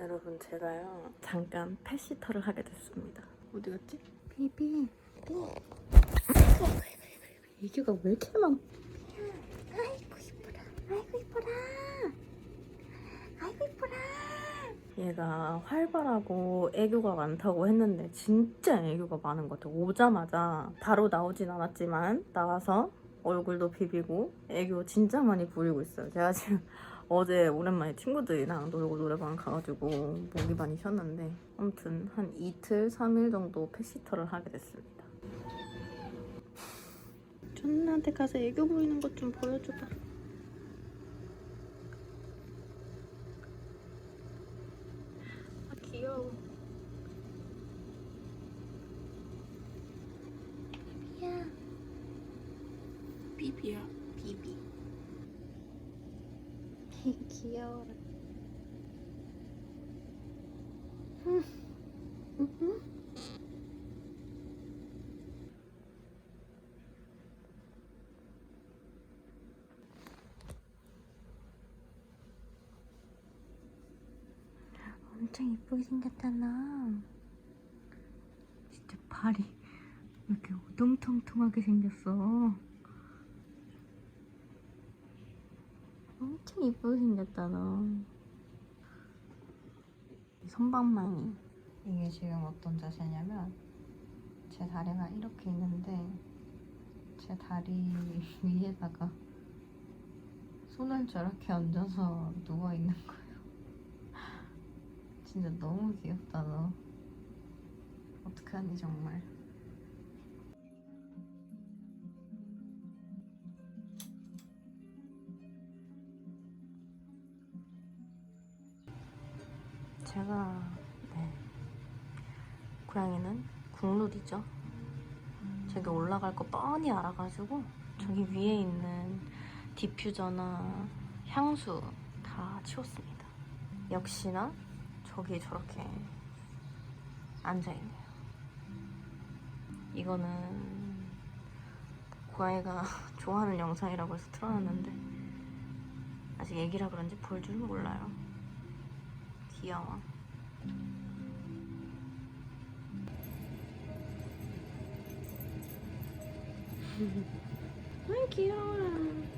여러분 제가요 잠깐 펫시터를 하게 됐습니다. 어디 갔지? 비비. 애교가 왜 이렇게 많? 아이고 이쁘라. 아이고 이쁘라. 아이고 이쁘라. 얘가 활발하고 애교가 많다고 했는데 진짜 애교가 많은 것 같아요. 오자마자 바로 나오진 않았지만 나와서 얼굴도 비비고 애교 진짜 많이 부리고 있어요. 제가 지금 어제 오랜만에 친구들이랑 놀고 노래방 가가지고 목이 많이 쉬었는데 아무튼 한 이틀, 3일 정도 펫시터를 하게 됐습니다. 존나한테 가서 애교 부리는 것 좀 보여줘봐. 아 귀여워. 비비야. 비비야. 비비. 귀여워. 엄청 이쁘게 생겼잖아. 진짜 발이 왜 이렇게 오동통통하게 생겼어. 엄청 이쁘게 생겼잖아. 손방망이. 이게 지금 어떤 자세냐면 제 다리가 이렇게 있는데 제 다리 위에다가 손을 저렇게 얹어서 누워 있는 거예요. 진짜 너무 귀엽다 너. 어떡하니 정말. 제가 네 고양이는 국룰이죠. 저기 올라갈 거 뻔히 알아가지고 저기 위에 있는 디퓨저나 향수 다 치웠습니다. 역시나 저기 저렇게 앉아있네요. 이거는 고양이가 좋아하는 영상이라고 해서 틀어놨는데 아직 애기라 그런지 볼 줄은 몰라요. 귀여워. 아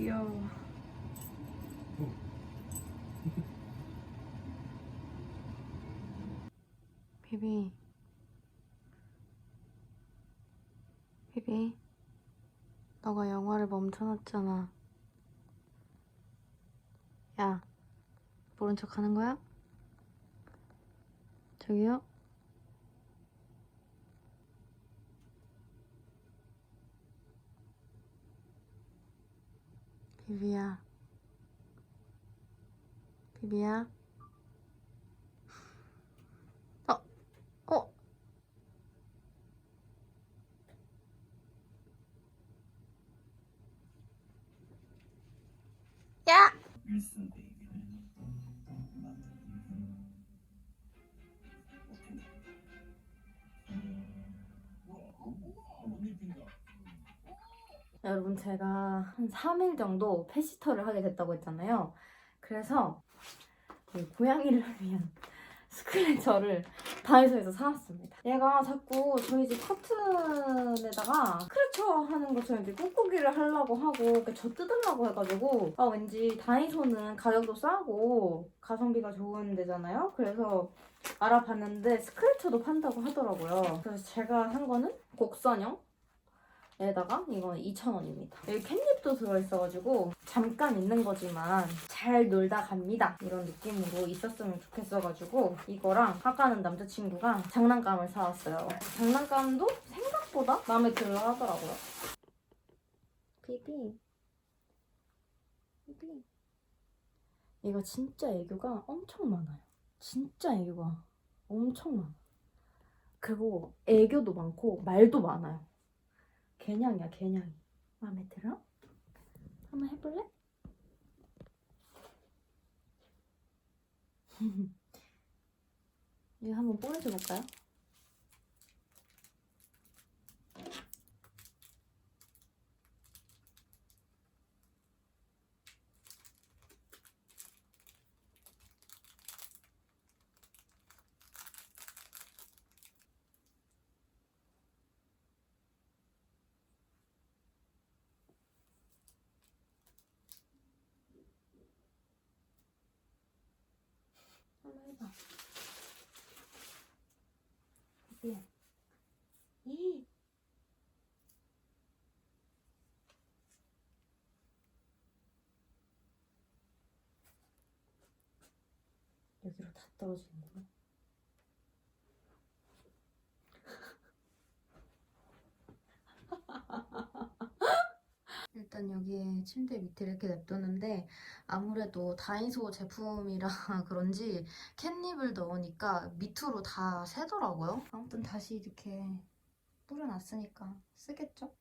귀여워. 비비. 비비. 너가 영화를 멈춰놨잖아. 야, 모른 척 하는 거야? 저기요? 비비야. 비비야. 어, 어. 야! 여러분 제가 한 3일 정도 펫시터를 하게 됐다고 했잖아요. 그래서 이 고양이를 위한 스크래처를 다이소에서 사왔습니다. 얘가 자꾸 저희 집 커튼에다가 스크래처 하는 것처럼 이렇게 꾹꾹이를 하려고 하고 이렇게 저 뜯으려고 해가지고 아 왠지 다이소는 가격도 싸고 가성비가 좋은 데잖아요. 그래서 알아봤는데 스크래처도 판다고 하더라고요. 그래서 제가 산 거는 곡선형 에다가 이건 2,000원입니다. 여기 캣닙도 들어있어가지고 잠깐 있는 거지만 잘 놀다 갑니다. 이런 느낌으로 있었으면 좋겠어가지고 이거랑 아까는 남자친구가 장난감을 사왔어요. 장난감도 생각보다 마음에 들어 하더라고요. 비비. 비비. 얘가 진짜 애교가 엄청 많아요. 진짜 애교가 엄청 많아. 그리고 애교도 많고 말도 많아요. 개냥이야 개냥이. 마음에 들어? 한번 해볼래? 이거 한번 뽀려줘 볼까요? 해봐. 미안. 이. 여기로 다 떨어지는구나. 일단 여기에 침대 밑에 이렇게 냅두는데 아무래도 다이소 제품이라 그런지 캣닙을 넣으니까 밑으로 다 새더라고요. 아무튼 다시 이렇게 뿌려놨으니까 쓰겠죠?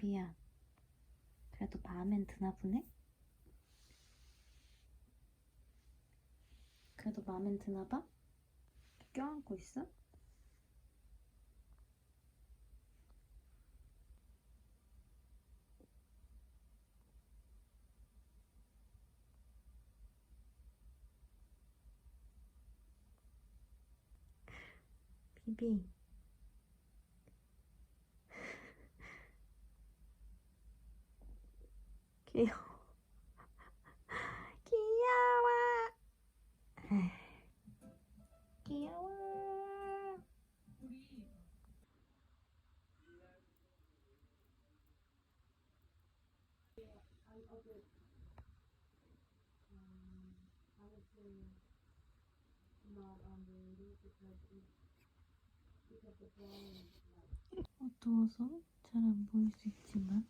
비비야, 그래도 마음엔 드나 보네? 그래도 마음엔 드나 봐? 껴안고 있어? 비비. 귀여워. 귀여워. 귀여워. 어두워서 잘 안 보일 수 있지만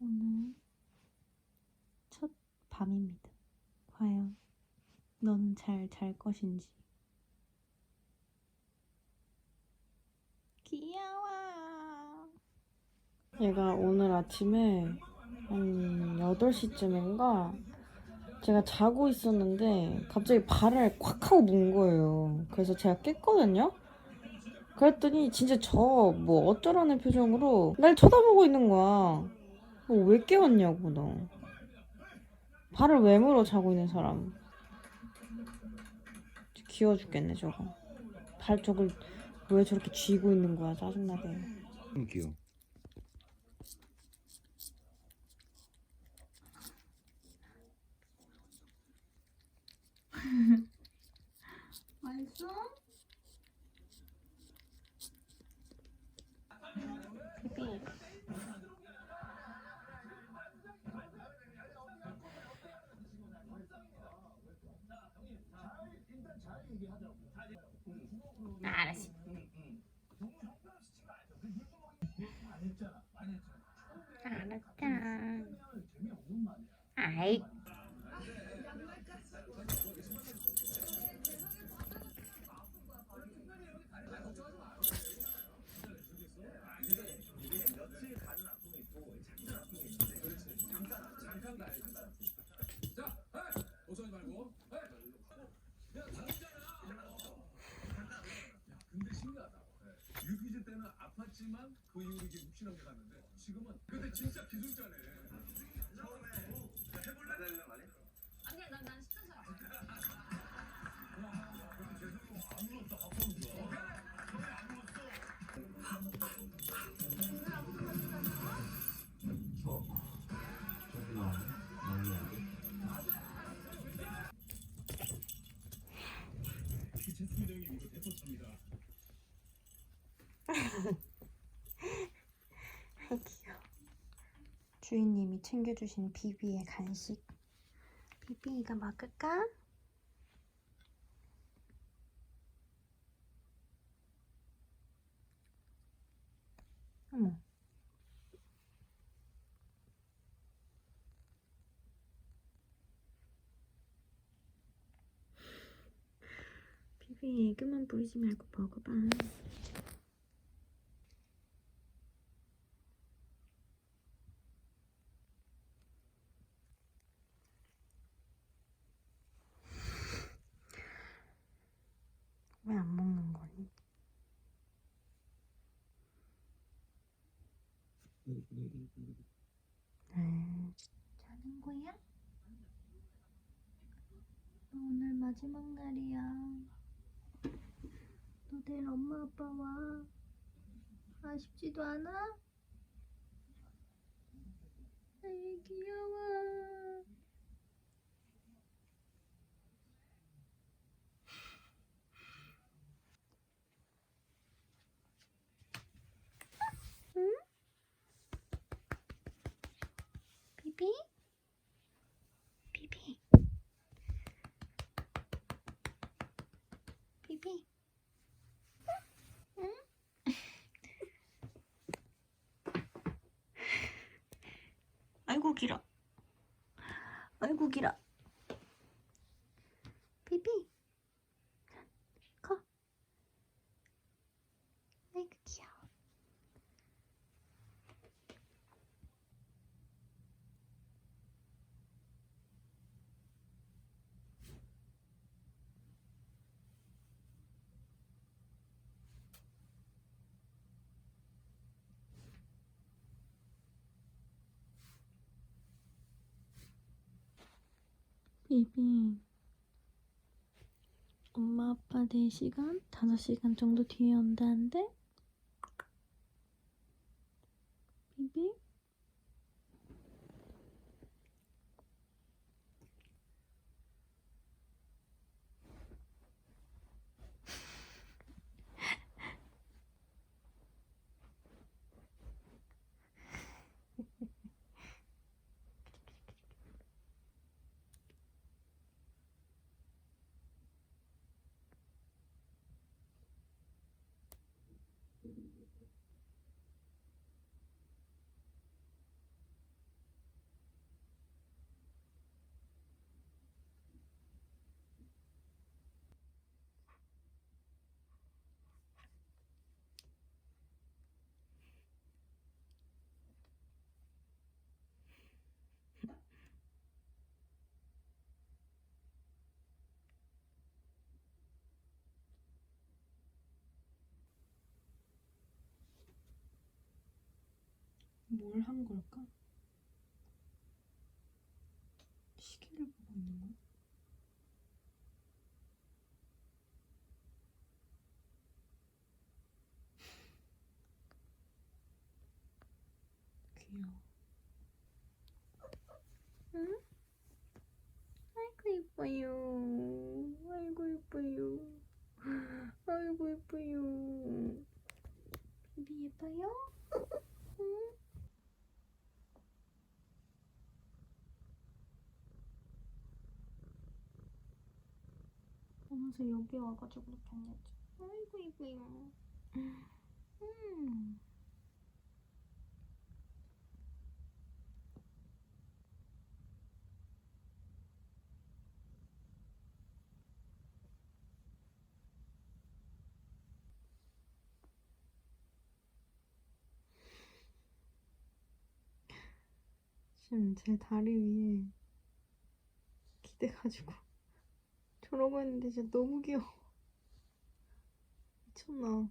오늘 첫 밤입니다. 과연 너는 것인지. 귀여워. 얘가 오늘 아침에 한 8시쯤인가 제가 자고 있었는데 갑자기 발을 콱 하고 문 거예요. 그래서 제가 깼거든요. 그랬더니 진짜 저 뭐 어쩌라는 표정으로 날 쳐다보고 있는 거야. 어, 왜 깨웠냐고 너. 발을 왜 물어 자고 있는 사람. 귀여워 죽겠네 저거. 발 저걸 왜 저렇게 쥐고 있는 거야 짜증나게. 너무 귀여워. 맛있어? 비비. 알았어. 알았다. 아이. 유퀴즈 때는 아팠지만 그 이후로 이게 묵신하게 갔는데 지금은 근데 진짜 기술자네. 주인님이 챙겨주신 비비의 간식. 비비 이거 먹을까? 비비 애교만 부리지 말고 먹어봐. 왜 안 먹는 거니? 네. 자는 거야? 너 오늘 마지막 날이야. 너 내일 엄마 아빠 와. 아쉽지도 않아? 아이 귀여워. 응? 비비? 비비? 비비? 응? 아이고 길어. 아이고 길어. 비비. 커. 아이고 귀여워. 비비. 엄마 아빠 4시간? 5시간 정도 뒤에 온다는데? 비비? 뭘 한 걸까? 시계를 보고 있는 거야? 귀여워. 응? 아이고 예뻐요. 아이고 예뻐요. 아이고 예뻐요. 비비 예뻐요? 응? 어느새 여기 와가지고 이렇게 앉았지. 아이고 이뻐요. 음. 지금 제 다리 위에 기대가지고 저러고 있는데 진짜 너무 귀여워. 미쳤나.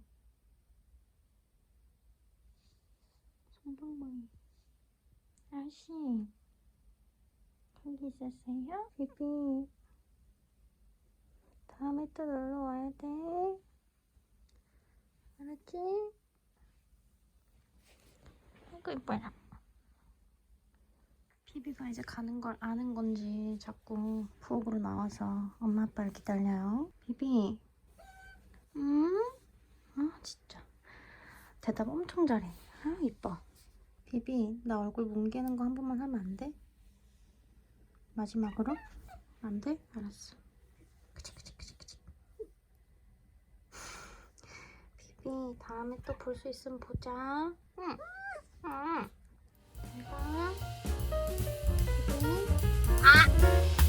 손방망이. 아저씨. 거기 있었어요? 비비. 다음에 또 놀러 와야 돼. 알았지? 아이고, 이뻐라. 비비가 이제 가는 걸 아는 건지 자꾸 부엌으로 나와서 엄마 아빠를 기다려요. 비비. 음? 아 진짜. 대답 엄청 잘해. 아 이뻐. 비비, 나 얼굴 뭉개는 거 한 번만 하면 안 돼? 마지막으로? 안 돼? 알았어. 그치, 그치, 그치, 그치. 비비, 다음에 또 볼 수 있으면 보자. 응. 이거는 이거는 아.